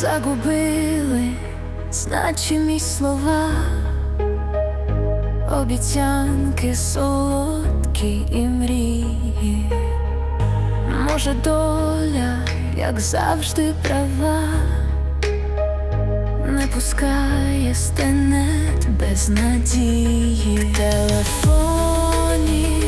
загубили значимі слова, обіцянки солодкі і мрії. Може, доля, як завжди, права, не пускає стенет без надії. В телефоні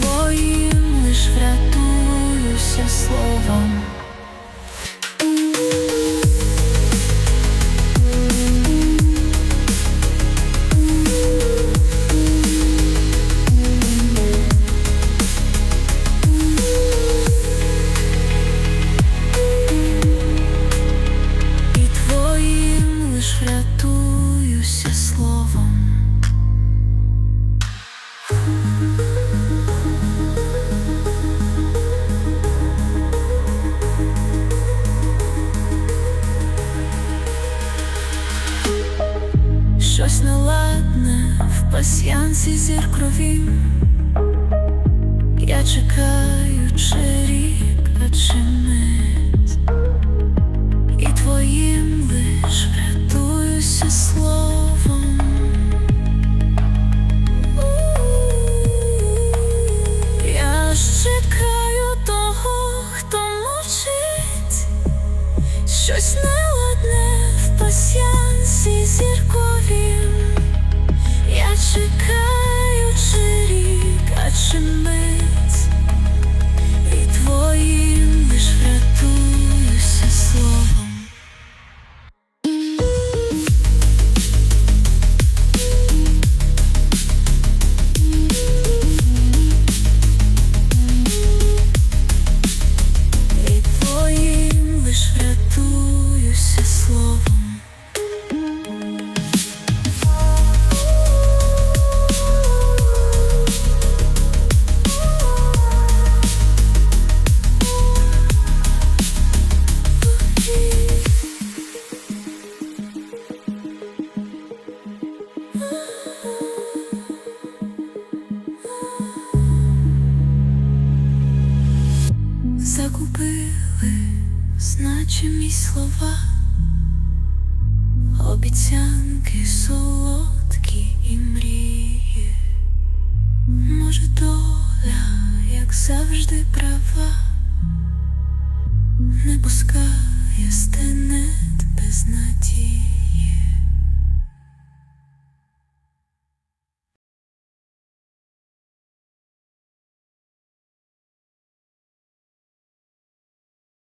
твоїм лиш врятуюся словом. В пасьянці зір. Я чекаю, чи рік, а чи мить. І твоїм лиш врятуюся словом. Я чекаю того, хто мовчить, щось неладне в пасьянці зірковім. ви, значе слова, обіцянки солодкі і мрії, може, доля, як завжди, права, не пускає стенет без надії.